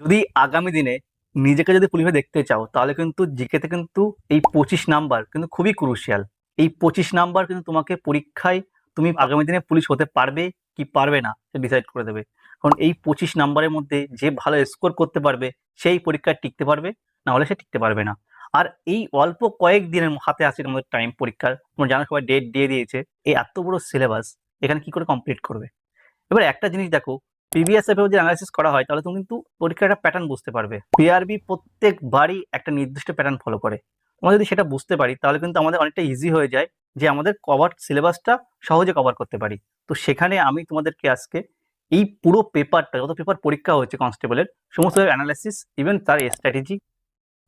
যদি আগামী দিনে নিজেকে যদি পুলিশে দেখতে চাও, তাহলে কিন্তু জিকেতে কিন্তু এই পঁচিশ নাম্বার কিন্তু খুবই ক্রুশিয়াল এই পঁচিশ নাম্বার কিন্তু তোমাকে পরীক্ষায় তুমি আগামী দিনে পুলিশ হতে পারবে কি পারবে না সে ডিসাইড করে দেবে। কারণ এই পঁচিশ নাম্বারের মধ্যে যে ভালো স্কোর করতে পারবে, সেই পরীক্ষায় টিকতে পারবে, না হলে সে টিকতে পারবে না। আর এই অল্প কয়েক দিনের হাতে আছে আমাদের টাইম পরীক্ষার, তোমরা জানো সবাই ডেট দিয়ে দিয়েছে। এই এত বড় সিলেবাস এখানে কি করে কমপ্লিট করবে? এবার একটা জিনিস দেখো প্রিভিয়াস পেপার যদি অ্যানালাইসিস করা হয়, তাহলে তুমি কিন্তু পরীক্ষার একটা প্যাটার্ন বুঝতে পারবে। পিআরবি প্রত্যেকবারই একটা নির্দিষ্ট প্যাটার্ন ফলো করে। আমরা যদি সেটা বুঝতে পারি, তাহলে কিন্তু আমাদের অনেকটা ইজি হয়ে যায় যে আমাদের কভার সিলেবাসটা সহজে কভার করতে পারি। তো সেখানে আমি তোমাদেরকে আজকে এই পুরো পেপারটা যত পেপার পরীক্ষা হয়েছে কনস্টেবলের সমস্ত অ্যানালাইসিস ইভেন তার স্ট্র্যাটেজি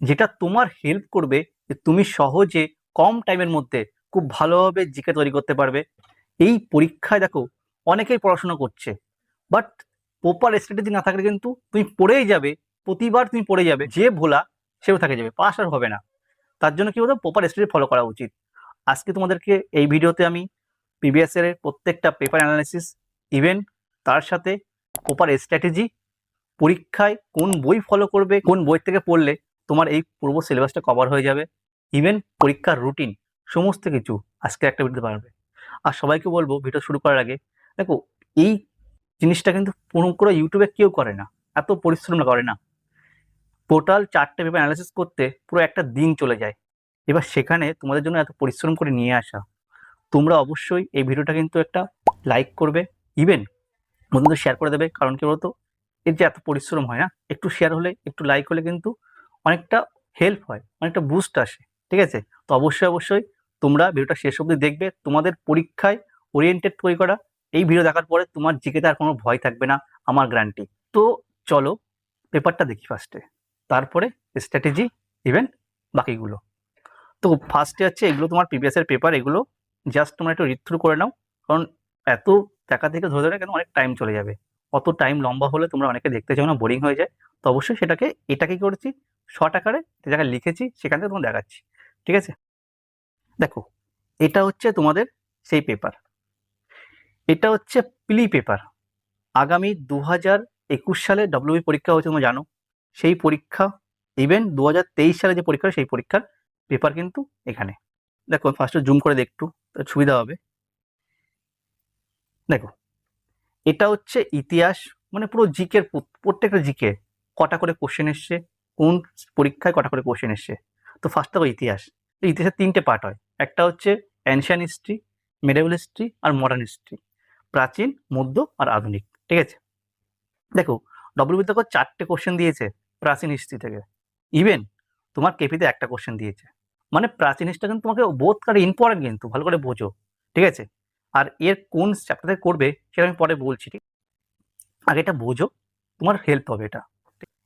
যেটা তোমার হেল্প করবে যে তুমি সহজে কম টাইমের মধ্যে খুব ভালোভাবে জিকে তৈরি করতে পারবে। এই পরীক্ষায় দেখো, অনেকেই পড়াশোনা করছে বাট প্রপার স্ট্র্যাটেজি না থাকলে কিন্তু তুমি পড়েই যাবে, প্রতিবার তুমি পড়ে যাবে, যে ভোলা সেও থাকে যাবে, পাস আর হবে না। তার জন্য কি বলতো প্রপার স্ট্র্যাটেজি ফলো করা উচিত। আজকে তোমাদেরকে এই ভিডিওতে আমি প্রিভিয়াস এর প্রত্যেকটা পেপার অ্যানালাইসিস ইভেন তার সাথে প্রপার স্ট্র্যাটেজি পরীক্ষায় কোন বই ফলো করবে, কোন বই থেকে পড়লে তোমার এই পূর্ব সিলেবাসটা কভার হয়ে যাবে। ইভেন পরীক্ষার রুটিন সমস্ত কিছু আজকে একটা ভিডিওতে পারবে আর সবাইকে বলব ভিডিও শুরু করার আগে, দেখো, এই জিনিসটা কিন্তু পুরো করে ইউটিউবে কেউ করে না, এত পরিশ্রম করে না। টোটাল চারটে পেপার অ্যানালাইসিস করতে পুরো একটা দিন চলে যায়। এবার সেখানে তোমাদের জন্য এত পরিশ্রম করে নিয়ে আসা। তোমরা অবশ্যই এই ভিডিওটা কিন্তু একটা লাইক করবে। ইভেন বন্ধুদের শেয়ার করে দেবে, কারণ কি বলতো? এর যে এত পরিশ্রম হয় না, একটু শেয়ার হলে, একটু লাইক হলে কিন্তু অনেকটা হেল্প হয়, অনেকটা বুস্ট আসে, ঠিক আছে? তো অবশ্যই অবশ্যই তোমরা ভিডিওটা শেষ অবধি দেখবে। তোমাদের পরীক্ষায় ওরিয়েন্টেড তৈরি করা এই ভিডিও দেখার পরে তোমার জিকেতে আর কোনো ভয় থাকবে না, আমার গ্যারান্টি তো চলো পেপারটা দেখি ফার্স্টে তারপরে স্ট্র্যাটেজি ইভেন বাকিগুলো। তো ফার্স্টে হচ্ছে এগুলো তোমার প্রিভিয়াসের পেপার এগুলো জাস্ট তোমরা একটু রিড থ্রু করে নাও। কারণ এত টাকা থেকে ধরে ধরে কেন অনেক টাইম চলে যাবে। অত টাইম লম্বা হলে তোমরা অনেকে দেখতে চাও না বোরিং হয়ে যায়। তো অবশ্যই সেটাকে, এটাকে কি করেছি? শর্ট আকারে যে জায়গায় লিখেছি, সেখান থেকে দেখাচ্ছি। ঠিক আছে? দেখো, এটা হচ্ছে তোমাদের সেই পেপার এটা হচ্ছে প্লি পেপার। আগামী দু হাজার একুশ সালে ডব্লিউবি পরীক্ষা হচ্ছে তোমরা জানো। সেই পরীক্ষা ইভেন দু হাজার তেইশ সালে যে পরীক্ষা সেই পরীক্ষার পেপার কিন্তু এখানে। দেখো ফার্স্টে জুম করে দেখটু সুবিধা হবে। দেখো, এটা হচ্ছে ইতিহাস মানে পুরো জিকের প্রত্যেকটা জিকে কটা করে কোশ্চেন এসছে, কোন পরীক্ষায় কটা করে কোশ্চেন এসছে। তো ফার্স্ট দেখো ইতিহাস। ইতিহাসের তিনটে পার্ট হয়। একটা হচ্ছে অ্যানশিয়ান হিস্ট্রি মেডেবল হিস্ট্রি আর মডার্ন হিস্ট্রি প্রাচীন, মধ্য আর আধুনিক, ঠিক আছে? দেখো ডব্লিউবি দেখো চারটে কোশ্চেন দিয়েছে প্রাচীন হিস্ট্রি থেকে। ইভেন তোমার কেপিতে একটা কোশ্চেন দিয়েছে। মানে প্রাচীন হিস্ট্রি কিন্তু তোমাকে বোধ করে ইম্পর্টেন্ট কিন্তু, ভালো করে বোঝো, ঠিক আছে? আর এর কোন চ্যাপ্টার থেকে করবে সেটা আমি পরে বলছি, ঠিক আগে এটা বোঝো, তোমার হেল্প হবে এটা।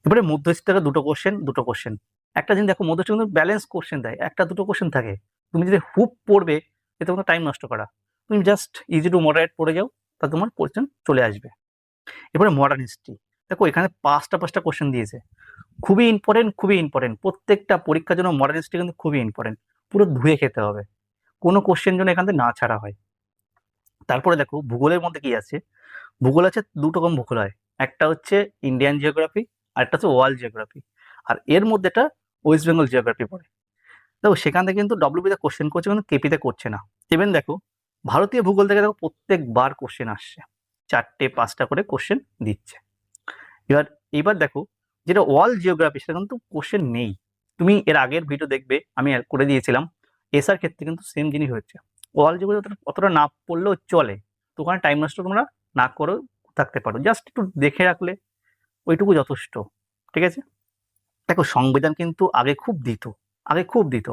এবারে মধ্য হিস্ট্রি থেকে দুটো কোশ্চেন দুটো কোশ্চেন একটা জিনিস দেখো মধ্য কিন্তু ব্যালেন্স কোশ্চেন দেয়, একটা দুটো কোশ্চেন থাকে। তুমি যদি হুপ পড়বে, এতে কোনো টাইম নষ্ট করা। তুমি জাস্ট ইজি টু মডারেট পড়ে যাও, তা তোমার কোশ্চেন চলে আসবে। এবারে মডার্ন হিস্ট্রি দেখো, এখানে পাঁচটা পাঁচটা কোশ্চেন দিয়েছে। খুবই ইম্পর্টেন্ট খুবই ইম্পর্টেন্ট প্রত্যেকটা পরীক্ষার জন্য মডার্ন হিস্ট্রি কিন্তু খুবই ইম্পর্টেন্ট পুরো ধুয়ে খেতে হবে। কোনো কোশ্চেন জন্য এখান থেকে না ছাড়া হয়। তারপরে দেখো, ভূগোলের মধ্যে কি আছে? ভূগোল আছে দুটো রকম ভূগোল হয়। একটা হচ্ছে ইন্ডিয়ান জিওগ্রাফি আর একটা হচ্ছে ওয়ার্ল্ড জিওগ্রাফি আর এর মধ্যে একটা ওয়েস্ট বেঙ্গল জিওগ্রাফি পড়ে। দেখো, সেখান থেকে কিন্তু ডব্লিউবিতে কোশ্চেন করছে, কিন্তু কেপিতে করছে না। ইভেন দেখো ভারতীয় ভূগোল থেকে দেখো প্রত্যেকবার কোশ্চেন আসছে। চারটে, পাঁচটা করে কোশ্চেন দিচ্ছে। এবার এবার দেখো, যেটা ওয়ার্ল্ড জিওগ্রাফি সেটা কিন্তু কোশ্চেন নেই। তুমি এর আগের ভিডিও দেখবে, আমি করে দিয়েছিলাম। এসআর ক্ষেত্রে কিন্তু সেম জিনিস হচ্ছে ওয়ার্ল্ড জিওগ্রাফি অতটা না পড়লেও চলে। তো ওখানে টাইম নষ্ট তোমরা না করেও থাকতে পারো। জাস্ট একটু দেখে রাখলে, ওইটুকু যথেষ্ট। ঠিক আছে? দেখো, সংবিধান কিন্তু আগে খুব দিত। আগে খুব দিত।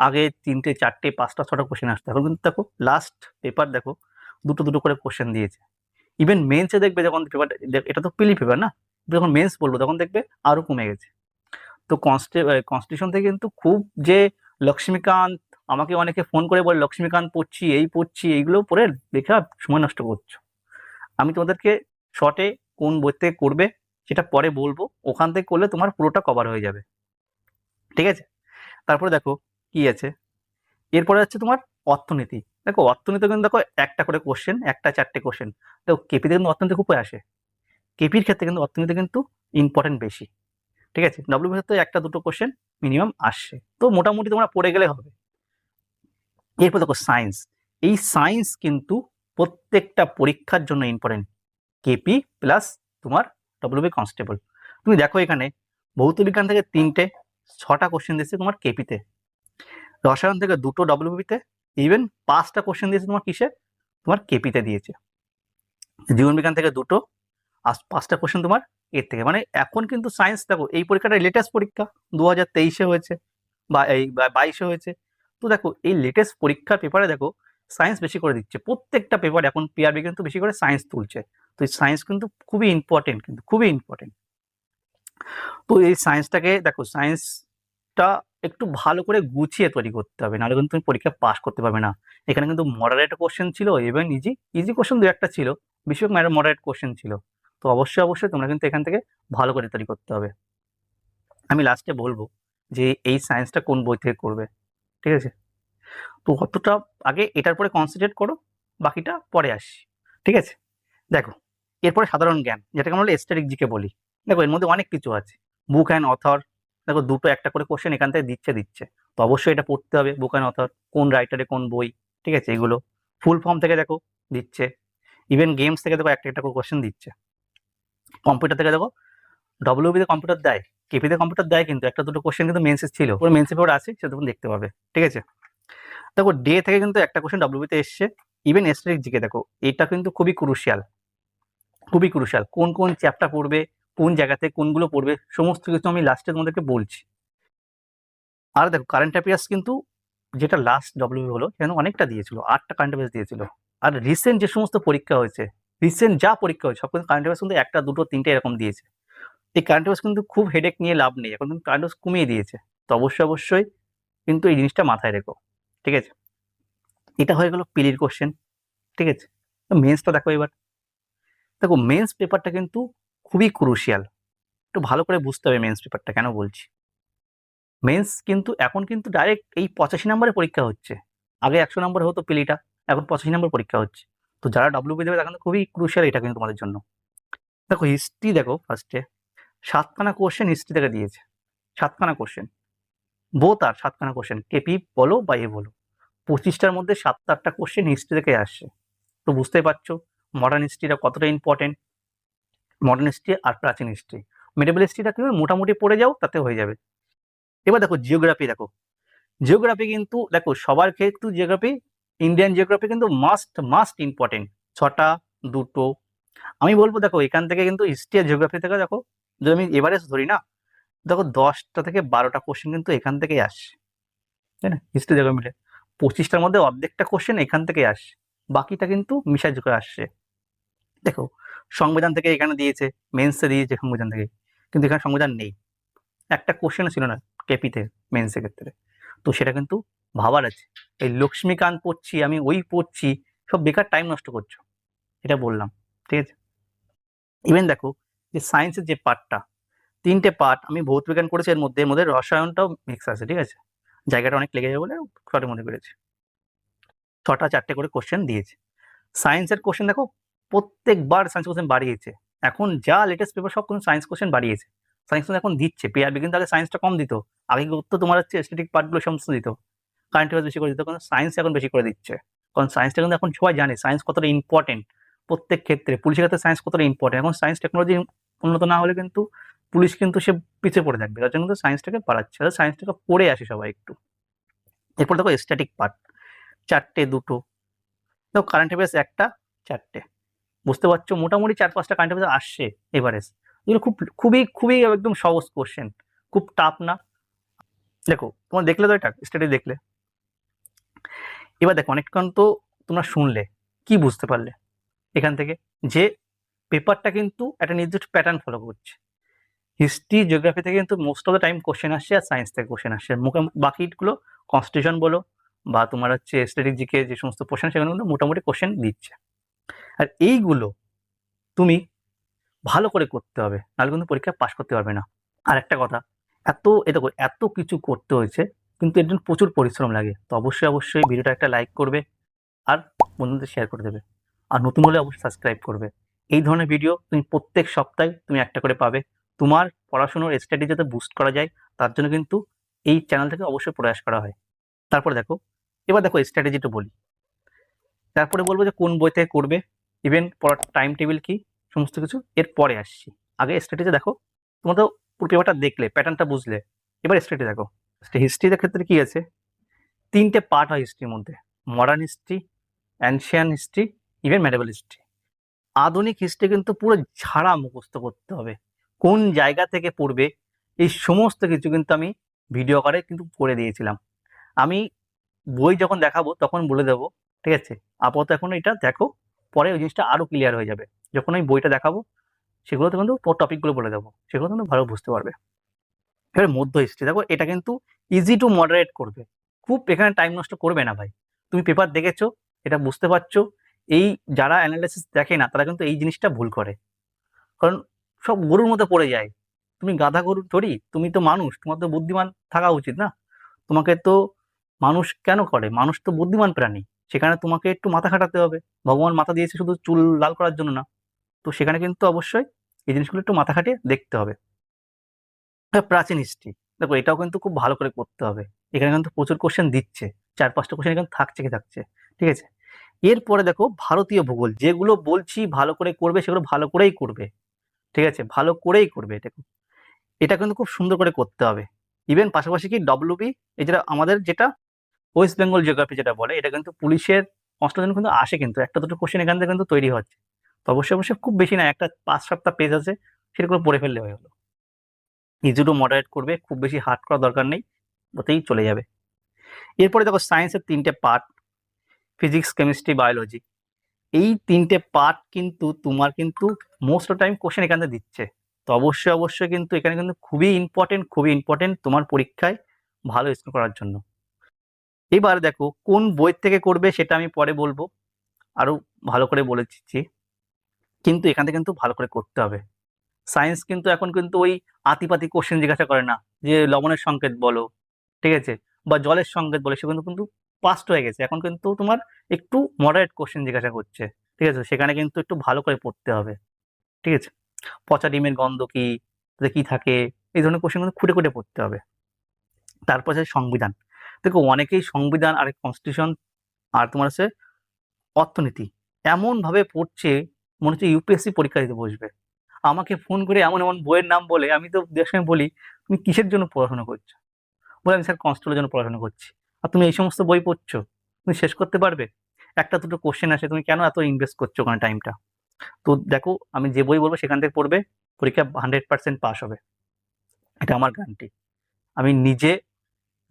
আগে তিনটে, চারটে, পাঁচটা, ছটা কোশ্চেন আসতো। এখন কিন্তু দেখো লাস্ট পেপার দেখো, দুটো দুটো করে কোশ্চেন দিয়েছে। ইভেন মেন্সে দেখবে যখন পেপার এটা তো পিলি পেপার না? যখন মেন্স বলব, তখন দেখবে আরও কমে গেছে। তো কনস্টে কনস্টিটিউশন থেকে কিন্তু খুব যে লক্ষ্মীকান্ত, আমাকে অনেকে ফোন করে বলে, লক্ষ্মীকান্ত পড়ছি, এই পড়ছি, এইগুলো পড়ে দেখে সময় নষ্ট করছ। আমি তোমাদেরকে শর্টে কোন বই থেকে করবে, সেটা পরে বলব। ওখান থেকে করলে তোমার পুরোটা কভার হয়ে যাবে। ঠিক আছে? তারপরে দেখো কি আছে? এরপরে হচ্ছে তোমার অর্থনীতি। দেখো, অর্থনীতি কিন্তু দেখো একটা করে কোশ্চেন একটা চারটে কোশ্চেন দেখো কেপিতে কিন্তু অর্থনীতি খুব আসে। কেপির ক্ষেত্রে কিন্তু অর্থনীতি কিন্তু ইম্পর্টেন্ট বেশি। ঠিক আছে? ডব্লিউবিতে তো একটা দুটো কোশ্চেন মিনিমাম আসছে। তো মোটামুটি তোমরা পড়ে গেলে হবে। এরপর দেখো সায়েন্স এই সায়েন্স কিন্তু প্রত্যেকটা পরীক্ষার জন্য ইম্পর্টেন্ট কেপি প্লাস তোমার ডব্লিউবি কনস্টেবল তুমি দেখো এখানে ভৌত বিজ্ঞান থেকে তিনটে, ছটা কোশ্চেন দিচ্ছে তোমার কেপিতে রসায়ন থেকে দুটো ডব্লিউবিতে ইভেন পাঁচটা কোশ্চেন দিয়েছে তোমার কিসে? তোমার কেপিতে দিয়েছে। জীবন বিজ্ঞান থেকে দুটো, আর পাঁচটা কোশ্চেন তোমার এর থেকে। মানে এখন কিন্তু সায়েন্স দেখো, এই পরীক্ষাটা লেটেস্ট পরীক্ষা দু হাজার তেইশে হয়েছে, বা এই বাইশে হয়েছে। তো দেখো, এই লেটেস্ট পরীক্ষার পেপারে দেখো সায়েন্স বেশি করে দিচ্ছে। প্রত্যেকটা পেপার এখন পিআরবি কিন্তু বেশি করে সায়েন্স তুলছে। তো এই সায়েন্স কিন্তু খুবই ইম্পর্টেন্ট কিন্তু খুবই ইম্পর্টেন্ট তো এই সায়েন্সটাকে দেখো সায়েন্সটা একটু ভালো করে গুছিয়ে তৈরি করতে হবে। নাহলে কিন্তু তুমি পরীক্ষা পাস করতে পারবে না। এখানে কিন্তু মডারেট কোশ্চেন ছিল এবং ইজি ইজি কোশ্চেন দু একটা ছিল। বেশিরভাগ মডারেট কোশ্চেন ছিল। তো অবশ্যই অবশ্যই তোমরা কিন্তু এখান থেকে ভালো করে তৈরি করতে হবে। আমি লাস্টে বলব যে এই সায়েন্সটা কোন বই থেকে করবে? ঠিক আছে? তো অতটা আগে এটার পরে কনসেন্ট্রেট করো, বাকিটা পরে আসি ঠিক আছে? দেখো, এরপরে সাধারণ জ্ঞান, যেটাকে আমরা এস্টেটিক জিকে বলি। দেখো, এর মধ্যে অনেক কিছু আছে। বুক অ্যান্ড অথর দেখো দুটো একটা করে কোশ্চেন এখান থেকে দিচ্ছে দিচ্ছে। তো অবশ্যই এটা পড়তে হবে বুক অ্যান্ড অথর কোন রাইটারে কোন বই, ঠিক আছে? এগুলো ফুল ফর্ম থেকে দেখো দিচ্ছে। ইভেন গেমস থেকে দেখো একটা একটা করে কোশ্চেন দিচ্ছে। কম্পিউটার থেকে দেখো ডব্লিউবিতে কম্পিউটার দেয় কেপিতে কম্পিউটার দেয় কিন্তু একটা দুটো কোশ্চেন কিন্তু মেন্সেস ছিল। ওর মেন্সেস পেপার আছে, সেটা তুমি দেখতে পাবে, ঠিক আছে? দেখো ডে থেকে কিন্তু একটা কোশ্চেন ডব্লিউবিতে এসছে। ইভেন এস্টেটিক জিকে দেখো, এটা কিন্তু খুবই ক্রুশিয়াল খুবই ক্রুশিয়াল কোন কোন চ্যাপ্টার পড়বে কোন জায়গাতে কোনগুলো পড়বে, সমস্ত কিছু আমি লাস্টে তোমাদেরকে বলছি। আর দেখো কারেন্ট অ্যাফেয়ার্স কিন্তু যেটা লাস্ট ডব্লিউ হলো, সেখানে অনেকটা দিয়েছিল, আটটা কারেন্ট অ্যাফেয়ার্স দিয়েছিল। আর রিসেন্ট যে সমস্ত পরীক্ষা হয়েছে রিসেন্ট যা পরীক্ষা হয়েছে, সব কিন্তু কারেন্ট অ্যাফেয়ার্স কিন্তু একটা, দুটো, তিনটে এরকম দিয়েছে। এই কারেন্ট অ্যাফেয়ার্স কিন্তু খুব হেডেক নিয়ে লাভ নেই, এখন কিন্তু কারেন্ট অ্যাফেয়ার্স কমিয়ে দিয়েছে। তো অবশ্যই অবশ্যই কিন্তু এই জিনিসটা মাথায় রেখো, ঠিক আছে? এটা হয়ে গেল পিলির কোশ্চেন ঠিক আছে? মেন্সটা দেখো এবার। দেখো মেন্স পেপারটা কিন্তু খুবই ক্রুশিয়াল একটু ভালো করে বুঝতে হবে মেন্স পেপারটা কেন বলছি? মেন্স কিন্তু, এখন কিন্তু ডাইরেক্ট এই পঁচাশি নম্বরে পরীক্ষা হচ্ছে। আগে একশো নম্বর হতো পিলিটা, এখন পঁচাশি নম্বর পরীক্ষা হচ্ছে। তো যারা ডব্লিউবি দেবে তখন খুবই ক্রুশিয়াল এটা কিন্তু তোমাদের জন্য। দেখো হিস্ট্রি দেখো ফার্স্টে সাতখানা কোশ্চেন হিস্ট্রি থেকে দিয়েছে। সাতখানা কোশ্চেন বোথ আর সাতখানা কোশ্চেন কেপি বলো বা এ বলো। পঁচিশটার মধ্যে সাতটা আটটা কোশ্চেন হিস্ট্রি থেকে আসছে। তো বুঝতেই পারছ মডার্ন হিস্ট্রিটা কতটা ইম্পর্টেন্ট মডার্ন হিস্ট্রি আর প্রাচীন হিস্ট্রি মেডিকেল হিস্ট্রিটা কিন্তু মোটামুটি পড়ে যাও, তাতে হয়ে যাবে। এবার দেখো জিওগ্রাফি দেখো। জিওগ্রাফি কিন্তু দেখো, সবার ক্ষেত্রে জিওগ্রাফি ইন্ডিয়ান জিওগ্রাফি কিন্তু মাস্ট মাস্ট ইম্পর্টেন্ট ছটা, দুটো। আমি বলব দেখো, এখান থেকে কিন্তু হিস্ট্রি আর জিওগ্রাফি থেকে দেখো, যদি আমি এভারেজ ধরি না, দেখো দশটা থেকে বারোটা কোশ্চেন কিন্তু এখান থেকেই আসছে তাই না? হিস্ট্রি জিওগ্রাফি মিলে। পঁচিশটার মধ্যে অর্ধেকটা কোশ্চেন এখান থেকেই আসছে বাকিটা কিন্তু মিশাই করে আসছে দেখো সংবিধান থেকে এখানে দিয়েছে মেন্সে দিয়েছে সংবিধান থেকে। কিন্তু এখানে সংবিধান নেই। একটা কোশ্চেনও ছিল না কেপিতে মেন্সের ক্ষেত্রে। তো সেটা কিন্তু ভাবার আছে। এই লক্ষ্মীকান্ত পড়ছি, আমি ওই পড়ছি, সব বেকার টাইম নষ্ট করছ। এটা বললাম, ঠিক আছে? ইভেন দেখো, যে সায়েন্সের যে পার্টটা তিনটে পার্ট আমি ভৌত বিজ্ঞান করেছি, এর মধ্যে এর মধ্যে রসায়নটাও মিক্স আছে, ঠিক আছে? জায়গাটা অনেক লেগে যাবে বলে শর্টের মধ্যে করেছি। ছটা চারটে করে কোশ্চেন দিয়েছে। সায়েন্সের কোশ্চেন দেখো প্রত্যেকবার সায়েন্স কোশ্চেন বাড়িয়েছে। এখন যা লেটেস্ট পেপার সব কিন্তু সায়েন্স কোশ্চেন বাড়িয়েছে। সায়েন্স এখন দিচ্ছে। পিআরবি কিন্তু আগে সায়েন্সটা কম দিত। আগে তো তোমার হচ্ছে এস্থেটিক পার্টগুলো সমস্ত দিত। কারেন্ট বেশি করে দিত। কারণ সায়েন্স এখন বেশি করে দিচ্ছে। কারণ সায়েন্সটা কিন্তু এখন সবাই জানে সায়েন্স কতটা ইম্পর্টেন্ট প্রত্যেক ক্ষেত্রে। পুলিশের ক্ষেত্রে সায়েন্স কতটা ইম্পর্টেন্ট এখন সায়েন্স টেকনোলজি উন্নত না হলে কিন্তু পুলিশ কিন্তু সে পিছিয়ে পড়ে থাকবে তার জন্য কিন্তু সায়েন্সটাকে বাড়াচ্ছে। সায়েন্সটাকে পড়ে আসে সবাই একটু। এরপর দেখো স্ট্যাটিক পার্ট চারটে, দুটো। দেখো কারেন্ট অ্যাফেয়ার্স একটা, চারটে। বুঝতে পারছ? মোটামুটি চার পাঁচটা অ্যাফেয়ার্স আসছে এভারেজ এগুলো খুব, খুবই খুবই একদম সহজ কোশ্চেন খুব টাফ না? দেখো, তোমার দেখলে তো এটা স্টাডি দেখলে। এবার দেখো, অনেকক্ষণ তো তোমরা শুনলে, কি বুঝতে পারলে? এখান থেকে যে পেপারটা কিন্তু একটা নির্দিষ্ট প্যাটার্ন ফলো করছে। হিস্ট্রি জিওগ্রাফি থেকে কিন্তু most of the time question আসছে আর সায়েন্স থেকে কোশ্চেন আসছে। মুখে, বাকিগুলো কনস্টিটিউশন বলো বা তোমার হচ্ছে স্ট্যাটিক জিকে যে সমস্ত কোশ্চেন সেগুলো মোটামুটি কোশ্চেন দিচ্ছে। আর এইগুলো তুমি ভালো করে করতে হবে, নাহলে কিন্তু পরীক্ষা পাশ করতে পারবে না। আর একটা কথা, এত এ দেখো, এত কিছু করতে হয়েছে, কিন্তু এর জন্য প্রচুর পরিশ্রম লাগে। তো অবশ্যই অবশ্যই ভিডিওটা একটা লাইক করবে আর বন্ধুদের শেয়ার করে দেবে। আর নতুন হলে অবশ্যই সাবস্ক্রাইব করবে। এই ধরনের ভিডিও তুমি প্রত্যেক সপ্তাহে তুমি একটা করে পাবে। তোমার পড়াশোনার স্টাডি যাতে বুস্ট করা যায়, তার জন্য কিন্তু এই চ্যানেল থেকে অবশ্যই প্রয়াস করা হয়। তারপরে দেখো, এবার দেখো স্ট্র্যাটেজিটা বলি। তারপরে বলব যে কোন বই থেকে করবে? ইভেন পড়ার টাইম টেবিল কি? সমস্ত কিছু। এর পরে আসছি। আগে স্ট্র্যাটেজি দেখো। তোমরা তো পুরো পেপারটা দেখলে প্যাটার্নটা বুঝলে। এবার স্ট্র্যাটেজি দেখো। হিস্ট্রির ক্ষেত্রে কি আছে? তিনটে পার্ট হয় হিস্ট্রির মধ্যে। Modern history ancient history even medieval history আধুনিক হিস্ট্রি কিন্তু পুরো ঝাড়া মুখস্থ করতে হবে। কোন জায়গা থেকে পড়বে? এই সমস্ত কিছু কিন্তু আমি ভিডিও করে কিন্তু করে দিয়েছিলাম। আমি বই যখন দেখাবো, তখন বলে দেবো ঠিক আছে? আপাতত এখন এটা দেখো, পরে ওই জিনিসটা আরও ক্লিয়ার হয়ে যাবে। যখন আমি বইটা দেখাবো, সেগুলোতে কিন্তু টপিকগুলো বলে দেবো। সেগুলো কিন্তু ভালো বুঝতে পারবে। এবার মধ্য হিস্ট্রি দেখো এটা কিন্তু ইজি টু মডারেট করবে। খুব এখানে টাইম নষ্ট করবে না ভাই। তুমি পেপার দেখেছ, এটা বুঝতে পারছ। এই যারা অ্যানালাইসিস দেখে না, তারা কিন্তু এই জিনিসটা ভুল করে। কারণ সব গরুর মতো পড়ে যায়। তুমি গাধা গরুর ধরি তুমি তো মানুষ, তোমার তো বুদ্ধিমান থাকা উচিত না? তোমাকে তো মানুষ কেন করে? মানুষ তো বুদ্ধিমান প্রাণী। সেখানে তোমাকে একটু মাথা খাটাতে হবে। ভগবান মাথা দিয়েছে শুধু চুল লাল করার জন্য না। তো সেখানে কিন্তু অবশ্যই এই জিনিসগুলো একটু মাথা খাটিয়ে দেখতে হবে। প্রাচীন হিস্ট্রি। দেখো, এটাও কিন্তু খুব ভালো করে করতে হবে। এখানে কিন্তু প্রচুর কোশ্চেন দিচ্ছে। চার পাঁচটা কোশ্চেন এখানে থাকছে কি থাকছে। ঠিক আছে? এরপরে দেখো, ভারতীয় ভূগোল। যেগুলো বলছি ভালো করে করবে, সেগুলো ভালো করেই করবে। ঠিক আছে? ভালো করেই করবে এটা। এটা কিন্তু খুব সুন্দর করে করতে হবে। ইভেন পাশাপাশি কি ডব্লিউবি এই যেটা আমাদের যেটা ওয়েস্ট বেঙ্গল জিওগ্রাফি যেটা বলে, এটা কিন্তু পুলিশের অষ্টজন কিন্তু আসে কিন্তু, একটা দুটো কোশ্চেন এখান থেকে কিন্তু তৈরি হচ্ছে। তো অবশ্যই অবশ্যই খুব বেশি না, একটা পাঁচ সাতটা পেজ আছে, সেগুলো পড়ে ফেললে হয়ে হলো ইজি মডারেট করবে, খুব বেশি হার্ড করার দরকার নেই, ওতেই চলে যাবে। এরপরে দেখো সায়েন্সের তিনটে পার্ট ফিজিক্স কেমিস্ট্রি বায়োলজি এই তিনটে পার্ট কিন্তু তোমার কিন্তু মোস্ট অফ টাইম কোশ্চেন এখান থেকে দিচ্ছে। তো অবশ্যই অবশ্যই কিন্তু এখানে কিন্তু খুবই ইম্পর্টেন্ট খুবই ইম্পর্টেন্ট তোমার পরীক্ষায় ভালো স্কোর করার জন্য। এবার দেখো কোন বই থেকে করবে সেটা আমি পরে বলব। আরও ভালো করে বলে দিচ্ছি। কিন্তু এখান থেকে কিন্তু ভালো করে করতে হবে। সায়েন্স কিন্তু এখন কিন্তু ওই আতিপাতি কোশ্চেন জিজ্ঞাসা করে না। যে লবণের সংকেত বলো, ঠিক আছে? বা জলের সংকেত বলে, সেগুলো কিন্তু পাস্ট হয়ে গেছে। এখন কিন্তু তোমার একটু মডারেট কোশ্চেন জিজ্ঞাসা করছে, ঠিক আছে? সেখানে কিন্তু একটু ভালো করে পড়তে হবে, ঠিক আছে? পচা ডিমের গন্ধ কি? তাতে কি থাকে? এই ধরনের কোশ্চেন কিন্তু খুঁটে খুঁটে পড়তে হবে। তারপর আছে সংবিধান। দেখো অনেকেই সংবিধান আর কনস্টিটিউশন আর তোমার আছে অর্থনীতি এমনভাবে পড়ছে মনে হচ্ছে ইউপিএসসি পরীক্ষা দিতে বসবে। আমাকে ফোন করে এমন এমন বইয়ের নাম বলে, আমি তো সময় বলি, তুমি কিসের জন্য পড়াশোনা করছ? বলে আমি স্যার কনস্টেবলের জন্য পড়াশোনা করছি। আর তুমি এই সমস্ত বই পড়ছো, তুমি শেষ করতে পারবে? একটা দুটো কোশ্চেন আসে, তুমি কেন এত ইনভেস্ট করছ ওখানে টাইমটা তো দেখো, আমি যে বই বলব সেখান থেকে পড়বে, পরীক্ষা হান্ড্রেড পার্সেন্ট পাস হবে। এটা আমার গ্যারান্টি আমি নিজে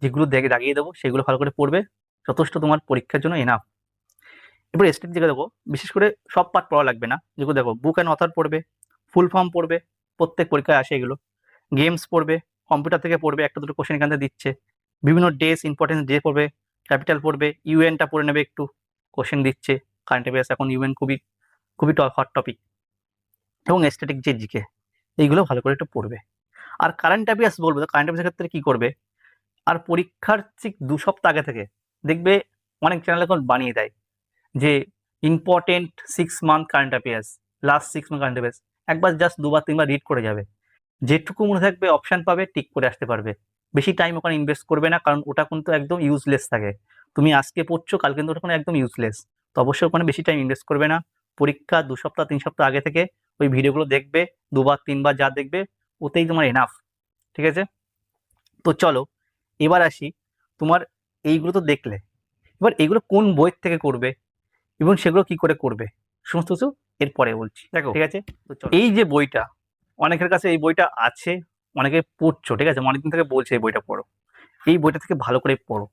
যেগুলো দেখে দাগিয়ে দেবো, সেগুলো ভালো করে পড়বে। যথেষ্ট তোমার পরীক্ষার জন্য এনাফ এবার স্টেট দিকে দেখো বিশেষ করে সব পাঠ পড়া লাগবে না। যেগুলো দেখো বুক অ্যান্ড অথার পড়বে ফুল ফর্ম পড়বে, প্রত্যেক পরীক্ষায় আসে এগুলো। গেমস পড়বে কম্পিউটার থেকে পড়বে, একটা দুটো কোশ্চেন এখান থেকে দিচ্ছে। বিভিন্ন ডেস ইম্পর্টেন্স ডে পড়বে ক্যাপিটাল পড়বে ইউএনটা পড়ে নেবে একটু কোশ্চেন দিচ্ছে। কারেন্ট অ্যাফেয়ার্স এখন ইউএন খুবই খুবই হট টপিক এবং এস্থেটিক যে জিকে এইগুলো ভালো করে একটু পড়বে। আর কারেন্ট অ্যাফেয়ার্স বলব কারেন্ট অ্যাফেয়ার্সের ক্ষেত্রে কী করবে? আর পরীক্ষার ঠিক দু সপ্তাহ আগে থেকে দেখবে অনেক চ্যানেল এখন বানিয়ে দেয় যে important six month current affairs last six month current affairs একবার জাস্ট দুবার তিনবার রিড করে যাবে। যেটুকু মনে থাকবে অপশান পাবে টিক করে আসতে পারবে। বেশি টাইম ওখানে ইনভেস্ট করবে না, কারণ ওটা কিন্তু একদম ইউজলেস থাকে। তুমি আজকে পড়ছো কাল কিন্তু ওটা একদম ইউজলেস তো অবশ্যই ওখানে বেশি টাইম ইনভেস্ট করবে না। পরীক্ষা দু সপ্তাহ, তিন সপ্তাহ আগে থেকে ওই ভিডিওগুলো দেখবে, দুবার, তিনবার যা দেখবে, ওতেই তোমার এনাফ ঠিক আছে? তো চলো এবার আসি তোমার এইগুলো তো দেখলে। এবার এগুলো কোন বইয়ের থেকে করবে এবং সেগুলো কি করে করবে? সমস্ত কিছু এরপরে বলছি। দেখো ঠিক আছে? এই যে বইটা অনেকের কাছে এই বইটা আছে অনেকে পড়ছো ঠিক আছে? অনেকদিন থেকে বলছে এই বইটা পড়ো। এই বইটা থেকে ভালো করে পড়ো।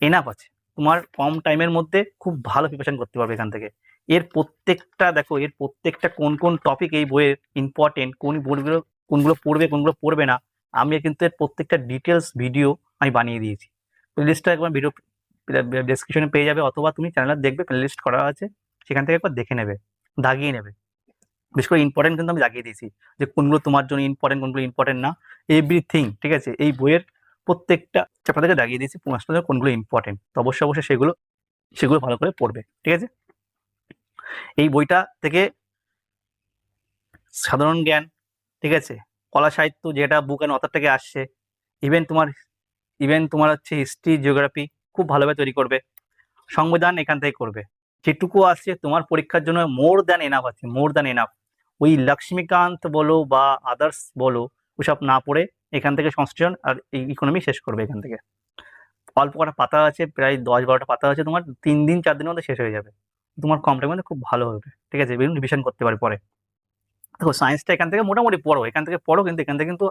এনাফ আছে। তোমার কম টাইমের মধ্যে খুব ভালো প্রিপারেশন করতে পারবে এখান থেকে। এর প্রত্যেকটা দেখো এর প্রত্যেকটা কোন কোন টপিক এই বইয়ের ইম্পর্টেন্ট কোন বইগুলো কোনগুলো পড়বে কোনগুলো পড়বে না আমি কিন্তু এর প্রত্যেকটা ডিটেলস ভিডিও আমি বানিয়ে দিয়েছি। প্লেলিস্টটা একবার ভিডিও ডেসক্রিপশনে পেয়ে যাবে অথবা তুমি চ্যানেল দেখবে প্লেলিস্ট করা আছে, সেখান থেকে একবার দেখে নেবে, দাগিয়ে নেবে। বিশেষ করে ইম্পর্টেন্ট কিন্তু আমি দাগিয়ে দিয়েছি যে কোনগুলো তোমার জন্য ইম্পর্টেন্ট কোনগুলো ইম্পর্টেন্ট না। এভরিথিং ঠিক আছে? এই বইয়ের প্রত্যেকটা চ্যাপ্টার থেকে দাগিয়ে দিয়েছি পড়াশোনার কোনগুলো ইম্পর্টেন্ট তো অবশ্যই অবশ্যই সেগুলো সেগুলো ভালো করে পড়বে, ঠিক আছে? এই বইটা থেকে সাধারণ জ্ঞান, ঠিক আছে? কলা সাহিত্য যেটা বুক অ্যান্ড অথার থেকে আসছে ইভেন তোমার ইভেন তোমার হচ্ছে হিস্ট্রি জিওগ্রাফি খুব ভালোভাবে তৈরি করবে। সংবিধান এখান থেকে করবে। যেটুকু আসছে তোমার পরীক্ষার জন্য মোর দ্যান এনাফ আছে মোর দ্যান এনাফ ওই লক্ষ্মীকান্ত বলো বা আদার্স বলো, ওসব না পড়ে এখান থেকে সংস্কৃতন আর ইকোনমি শেষ করবে এখান থেকে। অল্প কটা পাতা আছে, প্রায় দশ বারোটা পাতা আছে, তোমার তিন দিন, চার দিনের মধ্যে শেষ হয়ে যাবে। তোমার কম টাইমের মধ্যে খুব ভালো হবে। ঠিক আছে বিভিন্ন রিভিশন করতে পারে পরে। দেখো সায়েন্সটা এখান থেকে মোটামুটি পড়ো। এখান থেকে পড়ো কিন্তু, এখান থেকে কিন্তু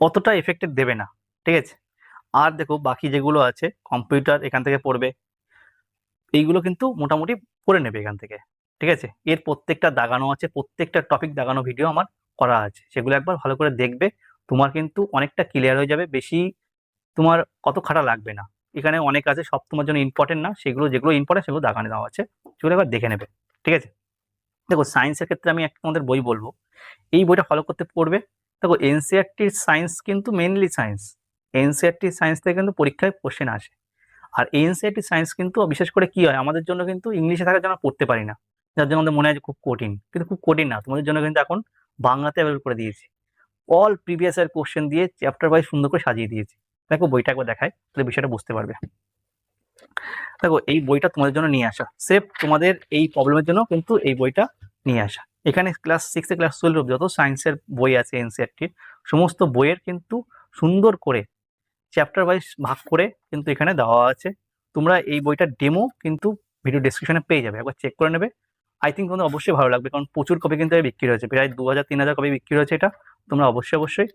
অতটা এফেক্টেড দেবে না। ঠিক আছে? আর দেখো বাকি যেগুলো আছে কম্পিউটার এখান থেকে পড়বে। এইগুলো কিন্তু মোটামুটি পড়ে নেবে এখান থেকে। ঠিক আছে? এর প্রত্যেকটা দাগানো আছে, প্রত্যেকটা টপিক দাগানো ভিডিও আমার করা আছে। সেগুলো একবার ভালো করে দেখবে, তোমার কিন্তু অনেকটা ক্লিয়ার হয়ে যাবে। বেশি তোমার কত খাটা লাগবে না। এখানে অনেক আছে, সব তোমার জন্য ইম্পর্টেন্ট না। সেগুলো যেগুলো ইম্পর্টেন্ট সেগুলো দাগানো দেওয়া আছে। সেগুলো একবার দেখে নেবে। ঠিক আছে? দেখো সায়েন্সের ক্ষেত্রে আমি একটা আমাদের বই বলব। এই বইটা ফলো করতে পড়বে। দেখো এনসিআরটির সায়েন্স কিন্তু মেনলি সায়েন্স এনসিআরটির সায়েন্স থেকে কিন্তু পরীক্ষায় কোশ্চেন আসে। আর এনসিআরটি সায়েন্স কিন্তু বিশেষ করে কি হয়? আমাদের জন্য কিন্তু ইংলিশে থাকার জন্য পড়তে পারি না। যার জন্য আমাদের মনে হয় যে খুব কঠিন। কিন্তু খুব কঠিন না। তোমাদের জন্য কিন্তু এখন বাংলাতে অ্যাভেলেবল করে দিয়েছি। অল প্রিভিয়াস এর কোশ্চেন দিয়ে চ্যাপ্টার ওয়াইজ সুন্দর করে সাজিয়ে দিয়েছি। দেখো বইটা একবার দেখায় তাহলে বিষয়টা বুঝতে পারবে। দেখো, এই বইটা তোমাদের জন্য নিয়ে আসা। সেফ তোমাদের এই প্রবলেমের জন্য কিন্তু এই বইটা নিয়ে আসা। এখানে ক্লাস সিক্সে ক্লাস টুয়েলভ যত সায়েন্সের বই আছে এনসিআরটির সমস্ত বইয়ের কিন্তু সুন্দর করে চ্যাপ্টার ওয়াইজ ভাগ করে কিন্তু এখানে দেওয়া আছে। তোমরা এই বইটার ডেমো কিন্তু ভিডিও ডিসক্রিপশনে পেয়ে যাবে, একবার চেক করে নেবে। আই থিঙ্ক তোমাদের অবশ্যই ভালো লাগবে, কারণ প্রচুর কপি কিন্তু বিক্রি হয়েছে, প্রায় দু হাজার, তিন হাজার কপি বিক্রি হয়েছে এটা। তোমরা অবশ্যই অবশ্যই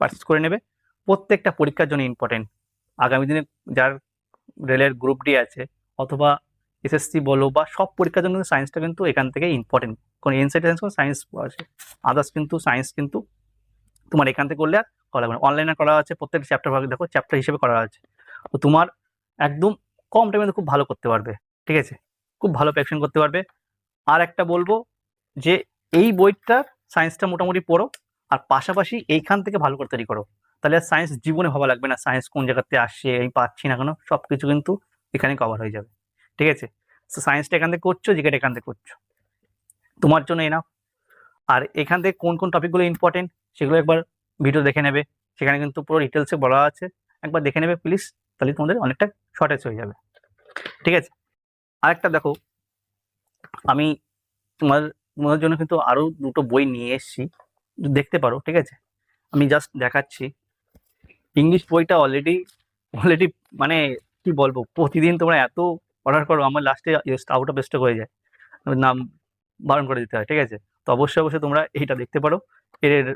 পারচেস করে নেবে। প্রত্যেকটা পরীক্ষার জন্য ইম্পর্টেন্ট আগামী দিনে যার রেলের গ্রুপ ডি আছে, অথবা এসএসসি বলো বা সব পরীক্ষার জন্য সায়েন্সটা কিন্তু এখান থেকে ইম্পর্টেন্ট কারণ এনসাইড সায়েন্স কোনো সায়েন্স আছে আদার্স কিন্তু সায়েন্স কিন্তু তোমার এখান থেকে করলে আর করা লাগবে না। অনলাইনে করা আছে, প্রত্যেকটা চ্যাপ্টার ভাগে, দেখো চ্যাপ্টার হিসেবে করা আছে। তো তোমার একদম কম টাইমে খুব ভালো করতে পারবে, ঠিক আছে? খুব ভালো প্যাকশন করতে পারবে। আর একটা বলব যে, এই বইটার সায়েন্সটা মোটামুটি পড়ো, আর পাশাপাশি এইখান থেকে ভালো করে তৈরি করো। তাহলে আর সায়েন্স জীবনে ভাবা লাগবে না। সায়েন্স কোন জায়গাতে আসছে, আমি পাচ্ছি না কেন সব কিছু কিন্তু এখানে কভার হয়ে যাবে, ঠিক আছে? তো সায়েন্সটা এখান থেকে করছ জিকেটা এখান থেকে করছ। তোমার জন্য এনাফ। আর এখান থেকে কোন কোন টপিকগুলো ইম্পর্টেন্ট সেগুলো একবার ভিডিও দেখে নেবে। সেখানে কিন্তু পুরো ডিটেলসে বলা আছে। একবার দেখে নেবে প্লিজ তাহলে তোমাদের অনেকটা শর্টেজ হয়ে যাবে। ঠিক আছে? আরেকটা দেখো, আমি তোমার, তোমাদের জন্য কিন্তু আরও দুটো বই নিয়ে এসেছি। দেখতে পারো, ঠিক আছে? আমি জাস্ট দেখাচ্ছি। ইংলিশ বইটা অলরেডি অলরেডি মানে কি বলব, প্রতিদিন তোমরা এত অর্ডার করো, আমার লাস্টে আউট অফ স্টক হয়ে যায়। নাম বারণ করে দিতে হয়, ঠিক আছে? তো অবশ্যই অবশ্যই তোমরা এইটা দেখতে পারো। এর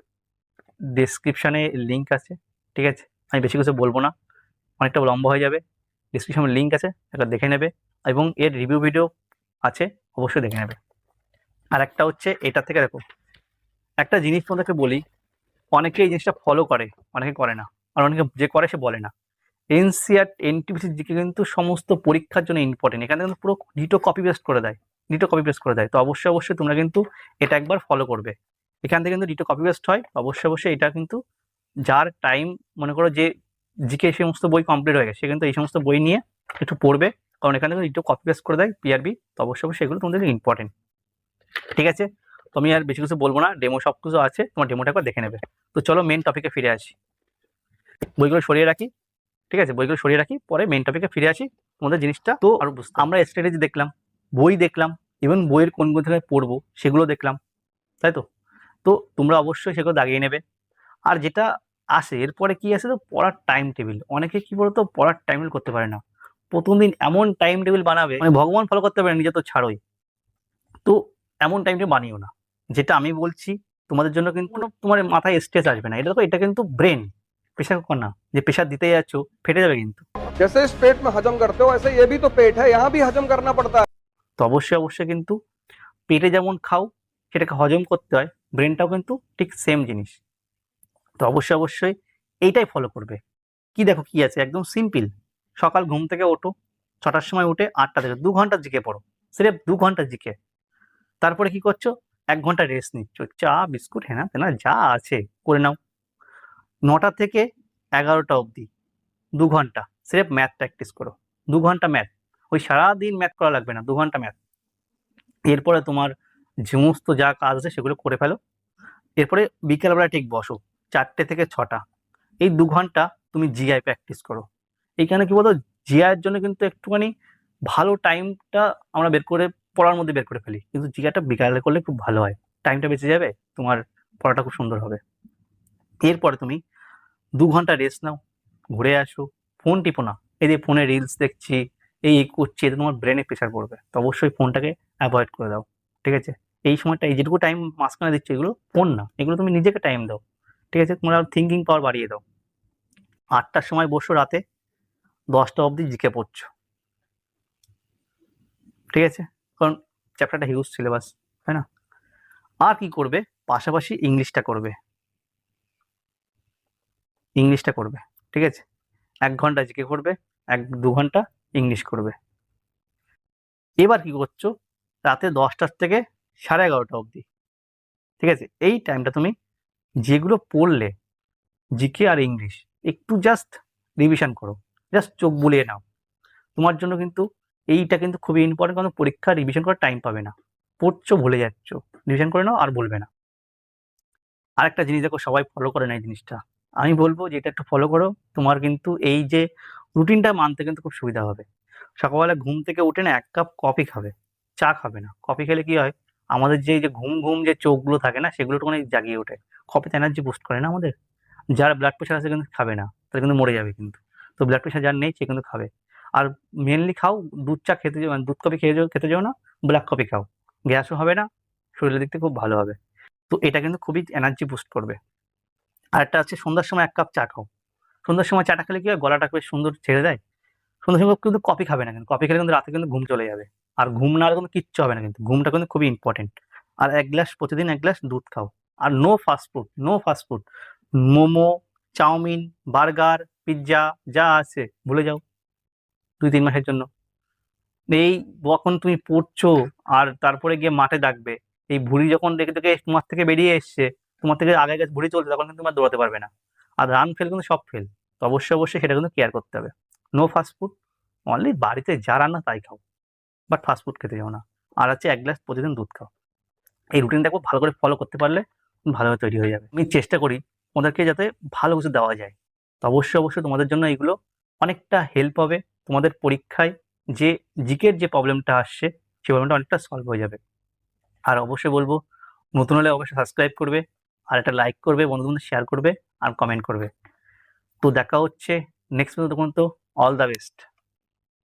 ডেসক্রিপশানে লিঙ্ক আছে, ঠিক আছে? আমি বেশি কিছু বলব না, অনেকটা লম্বা হয়ে যাবে। ডিসক্রিপশনে লিঙ্ক আছে, এটা দেখে নেবে এবং এর রিভিউ ভিডিও আছে, অবশ্যই দেখে নেবে। আর একটা হচ্ছে এটা থেকে দেখো, একটা জিনিস তোমাদেরকে বলি, অনেকে এই জিনিসটা ফলো করে, অনেকে করে না, আর অনেকে যে করে সে বলে না। এনসিআর এনটিপিসি জিকে কিন্তু সমস্ত পরীক্ষার জন্য ইম্পর্টেন্ট এখানে কিন্তু পুরো ডিটো কপি পেস্ট করে দেয় ডিটো কপি পেস্ট করে দেয়। তো অবশ্যই অবশ্যই তোমরা কিন্তু এটা একবার ফলো করবে। এখান থেকে কিন্তু ডিটো কপি পেস্ট হয়। অবশ্যই অবশ্যই এটা কিন্তু যার টাইম মনে করো যে জিকে এই সমস্ত বই কমপ্লিট হয়ে গেছে সে কিন্তু এই সমস্ত বই নিয়ে একটু পড়বে। কারণ এখান থেকে ডিটো কপি পেস্ট করে দেয় পিআরবি তো অবশ্যই অবশ্যই এগুলো তোমাদের ইম্পর্টেন্ট ঠিক আছে? তো আমি আর বেশি কিছু বলব না ডেমো সব কিছু আছে তোমার ডেমোটা একবার দেখে নেবে। তো চলো মেন টপিকে ফিরে আসি। বইগুলো সরিয়ে রাখি। ঠিক আছে? বইগুলো সরিয়ে রাখি পরে মেন টপিকে ফিরে আসি। তোমাদের জিনিসটা তো আর আমরা স্ট্র্যাটেজি দেখলাম বই দেখলাম ইভেন বইয়ের কোন কোন থেকে পড়ব সেগুলো দেখলাম। তাই তো? তো তোমরা অবশ্যই সেগুলো দাগিয়ে নেবে আর যেটা আসে এরপরে কি আসে তো পড়ার টাইম টেবিল অনেকে কি বলতো পড়ার টাইম টেবিল করতে পারে না প্রথম দিন এমন টাইম টেবিল বানাবে মানে ভগবান ফলো করতে পারে নিজে তো ছাড়োই তো এমন টাইম টেবিল বানিও না যেটা আমি বলছি তোমাদের জন্য কিন্তু কোনো তোমার মাথায় স্ট্রেস আসবে না এটা তো এটা কিন্তু ব্রেন প্রেশার কুকার না যে প্রেশার দিতে যাচ্ছ ফেটে যাবে কিন্তু जैसे इस पेट में हजम करते हो ऐसे ये भी तो पेट है यहाँ भी हजम करना पड़ता है তো অবশ্যই অবশ্যই কিন্তু পেটে যেমন খাও সেটাকে হজম করতে হয় ব্রেনটাও কিন্তু ঠিক সেম জিনিস। তো অবশ্যই অবশ্যই এইটাই ফলো করবে। কি দেখো, কি আছে? একদম সিম্পল সকাল ঘুম থেকে ওঠো, ছটার সময় উঠে আটটা থেকে, দু ঘণ্টা জিকে পড়ো। সিরেফ দু ঘণ্টা জিকে। তারপরে কি করছ? এক ঘণ্টা রেস্ট নিচ্ছ চা বিস্কুট হ্যাঁ না তেনা, যা আছে, করে নাও। নটা থেকে এগারোটা অবধি, দু ঘণ্টা। সিরেফ ম্যাথ প্র্যাকটিস করো। দু ঘণ্টা ম্যাথ ওই সারাদিন ম্যাথ করা লাগবে না, দু ঘণ্টা ম্যাথ এরপরে তোমার সমস্ত যা কাজ আছে সেগুলো করে ফেলো। এরপরে বিকেলবেলা ঠিক বসো, চারটে থেকে ছটা। এই দু ঘণ্টা তুমি জিআই প্র্যাকটিস করো। এইখানে কি বলতো জিআইয়ের জন্য কিন্তু একটুখানি ভালো টাইমটা আমরা বের করে, পড়ার মধ্যে বের করে ফেলি। কিন্তু জিআইটা বিকালে করলে খুব ভালো হয়। টাইমটা বেঁচে যাবে, তোমার পড়াটা খুব সুন্দর হবে। এরপরে তুমি দু ঘণ্টা রেস্ট নাও, ঘুরে আসো ফোন টিপো না। এই যে ফোনে রিলস দেখছি, এই করছি, এতে তোমার ব্রেনে প্রেশার পড়বে। তো অবশ্যই ফোনটাকে অ্যাভয়েড করে দাও। ঠিক আছে? এই সময়টা এই যেটুকু টাইম মাঝখানে দিচ্ছ, এগুলো ফোন না। এগুলো তুমি নিজেকে টাইম দাও। ঠিক আছে? তোমরা থিঙ্কিং পাওয়ার বাড়িয়ে দাও। আটটার সময় বসো রাতে। দশটা অবধি জিকে পড়ছো। ঠিক আছে? কারণ চ্যাপ্টারটা হিউজ সিলেবাস তাই না? আর কি করবে? পাশাপাশি ইংলিশটা করবে। ইংলিশটা করবে। ঠিক আছে? এক ঘণ্টা জিকে করবে, এক দু ঘণ্টা ইংলিশ করবে। এবার কি করছ? রাতে দশটার থেকে সাড়ে এগারোটা অবধি। ঠিক আছে? এই টাইমটা তুমি যেগুলো পড়লে জিকে আর ইংলিশ একটু জাস্ট রিভিশন করো। জাস্ট চোখ বুলিয়ে নাও। তোমার জন্য কিন্তু এইটা কিন্তু খুবই ইম্পর্টেন্ট কারণ পরীক্ষা রিভিশন করার টাইম পাবে না। পড়ছো, ভুলে যাচ্ছ। রিভিশন করে নাও আর বলবে না। আরেকটা জিনিস দেখো, সবাই ফলো করে না এই জিনিসটা। আমি বলব যে এটা একটু ফলো করো। তোমার কিন্তু এই যে রুটিনটা মানতে কিন্তু খুব সুবিধা হবে। সকালবেলা ঘুম থেকে উঠে না এক কাপ কফি খাবে। চা খাবে না। কফি খেলে কি হয়? আমাদের যে যে ঘুম ঘুম যে চোখগুলো থাকে না, সেগুলো একটুখানি জাগিয়ে ওঠে। কফিতে এনার্জি বুস্ট করে না আমাদের? যার ব্লাড প্রেশার আছে কিন্তু খাবে না তাহলে কিন্তু মরে যাবে কিন্তু। তো ব্লাড প্রেশার যার নেই, সে কিন্তু খাবে। আর মেনলি খাও, দুধ চা খেতে যাও, দুধ কফি খেয়ে যাও, খেতে যাও না ব্ল্যাক কফি খাও। গ্যাসও হবে না, শরীরের দিক থেকে খুব ভালো হবে। তো এটা কিন্তু খুবই এনার্জি বুস্ট করবে। আর একটা আছে, সন্ধ্যার সময় এক কাপ চা খাও। সন্ধ্যার সময় চাটা খেলে কি হয়? গলাটা বেশ সুন্দর ছেড়ে দেয়। সন্ধ্যার সময় কিন্তু কফি খাবে না কিন্তু কফি খেলে কিন্তু রাতে কিন্তু ঘুম চলে যাবে। আর ঘুম না হলে কিন্তু কিচ্ছু হবে না কিন্তু, ঘুমটা কিন্তু খুবই ইম্পর্টেন্ট আর এক গ্লাস প্রতিদিন এক গ্লাস দুধ খাও। আর no fast food no fast food momo, chow mein, burger, pizza, যা আছে, ভুলে যাও। দুই, তিন মাসের জন্য। এই যখন তুমি পড়ছো আর তারপরে গিয়ে মাঠে ডাকবে, এই ভুঁড়ি যখন দেখে দেখে তোমার থেকে বেরিয়ে এসছে, তোমার থেকে আগে আগে ভুঁড়ি চলছে, তখন কিন্তু তোমার দৌড়াতে পারবে না। আর রান ফেল কিন্তু সব ফেল তো অবশ্যই অবশ্যই সেটা কিন্তু কেয়ার করতে হবে। নো ফাস্ট ফুড অনলি বাড়িতে যা রান্না তাই খাও। বাট ফাস্ট ফুড খেতে যাও না। আর আছে এক গ্লাস প্রতিদিন দুধ খাও। এই রুটিনটা খুব ভালো করে ফলো করতে পারলে ভালোভাবে তৈরি হয়ে যাবে। আমি চেষ্টা করি ওদেরকে যাতে ভালো কিছু দেওয়া যায়। তো অবশ্যই অবশ্যই তোমাদের জন্য এগুলো অনেকটা হেল্প হবে। তোমাদের পরীক্ষায় যে জিকের যে প্রবলেমটা আসছে সেই প্রবলেমটা অনেকটা সলভ হয়ে যাবে। আর অবশ্যই বলব, নতুন হলে অবশ্যই সাবস্ক্রাইব করবে, আর একটা লাইক করবে বন্ধু বন্ধু শেয়ার করবে, আর কমেন্ট করবে। তো দেখা হচ্ছে নেক্সট পর্যন্ত পর্যন্ত অল দ্য বেস্ট